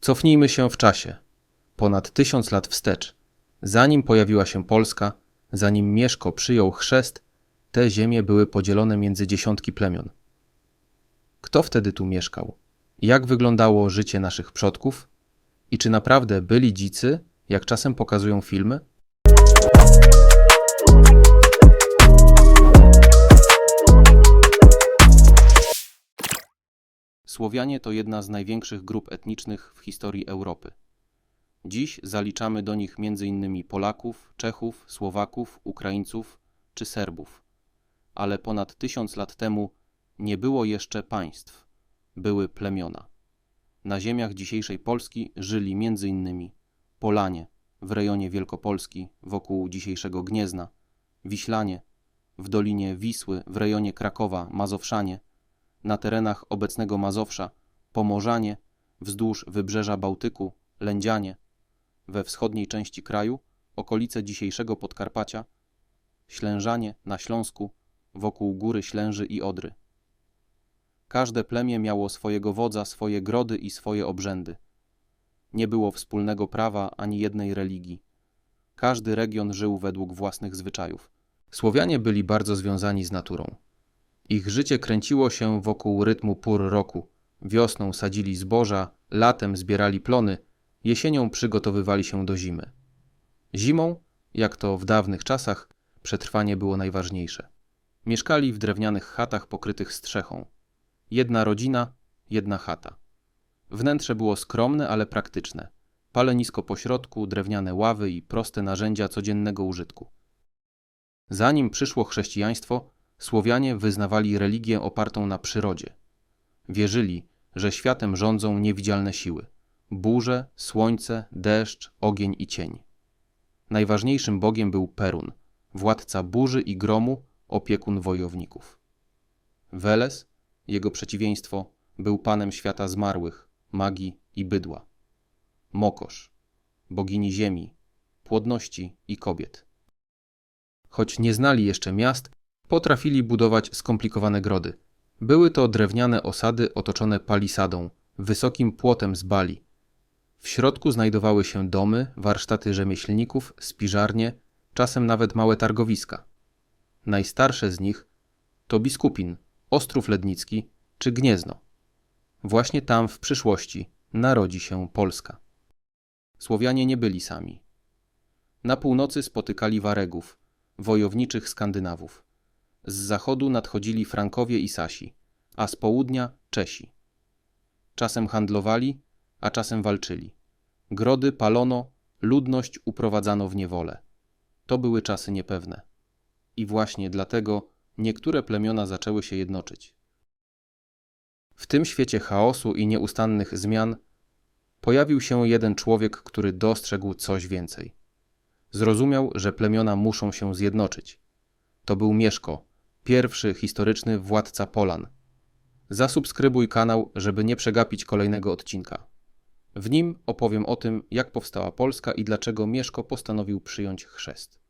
Cofnijmy się w czasie. Ponad tysiąc lat wstecz. Zanim pojawiła się Polska, zanim Mieszko przyjął chrzest, te ziemie były podzielone między dziesiątki plemion. Kto wtedy tu mieszkał? Jak wyglądało życie naszych przodków? I czy naprawdę byli dzicy, jak czasem pokazują filmy? Słowianie to jedna z największych grup etnicznych w historii Europy. Dziś zaliczamy do nich m.in. Polaków, Czechów, Słowaków, Ukraińców czy Serbów. Ale ponad tysiąc lat temu nie było jeszcze państw, były plemiona. Na ziemiach dzisiejszej Polski żyli m.in. Polanie w rejonie Wielkopolski wokół dzisiejszego Gniezna, Wiślanie w dolinie Wisły w rejonie Krakowa, Mazowszanie, na terenach obecnego Mazowsza, Pomorzanie, wzdłuż wybrzeża Bałtyku, Lędzianie, we wschodniej części kraju, okolice dzisiejszego Podkarpacia, Ślężanie na Śląsku, wokół Góry Ślęży i Odry. Każde plemię miało swojego wodza, swoje grody i swoje obrzędy. Nie było wspólnego prawa ani jednej religii. Każdy region żył według własnych zwyczajów. Słowianie byli bardzo związani z naturą. Ich życie kręciło się wokół rytmu pór roku. Wiosną sadzili zboża, latem zbierali plony, jesienią przygotowywali się do zimy. Zimą, jak to w dawnych czasach, przetrwanie było najważniejsze. Mieszkali w drewnianych chatach pokrytych strzechą. Jedna rodzina, jedna chata. Wnętrze było skromne, ale praktyczne. Palenisko po środku, drewniane ławy i proste narzędzia codziennego użytku. Zanim przyszło chrześcijaństwo, Słowianie wyznawali religię opartą na przyrodzie. Wierzyli, że światem rządzą niewidzialne siły burze, słońce, deszcz, ogień i cień. Najważniejszym bogiem był Perun, władca burzy i gromu, opiekun wojowników. Weles, jego przeciwieństwo, był panem świata zmarłych, magii i bydła. Mokosz, bogini ziemi, płodności i kobiet. Choć nie znali jeszcze miast, potrafili budować skomplikowane grody. Były to drewniane osady otoczone palisadą, wysokim płotem z bali. W środku znajdowały się domy, warsztaty rzemieślników, spiżarnie, czasem nawet małe targowiska. Najstarsze z nich to Biskupin, Ostrów Lednicki czy Gniezno. Właśnie tam w przyszłości narodzi się Polska. Słowianie nie byli sami. Na północy spotykali Waregów, wojowniczych Skandynawów. Z zachodu nadchodzili Frankowie i Sasi, a z południa Czesi. Czasem handlowali, a czasem walczyli. Grody palono, ludność uprowadzano w niewolę. To były czasy niepewne. I właśnie dlatego niektóre plemiona zaczęły się jednoczyć. W tym świecie chaosu i nieustannych zmian pojawił się jeden człowiek, który dostrzegł coś więcej. Zrozumiał, że plemiona muszą się zjednoczyć. To był Mieszko, pierwszy historyczny władca Polan. Zasubskrybuj kanał, żeby nie przegapić kolejnego odcinka. W nim opowiem o tym, jak powstała Polska i dlaczego Mieszko postanowił przyjąć chrzest.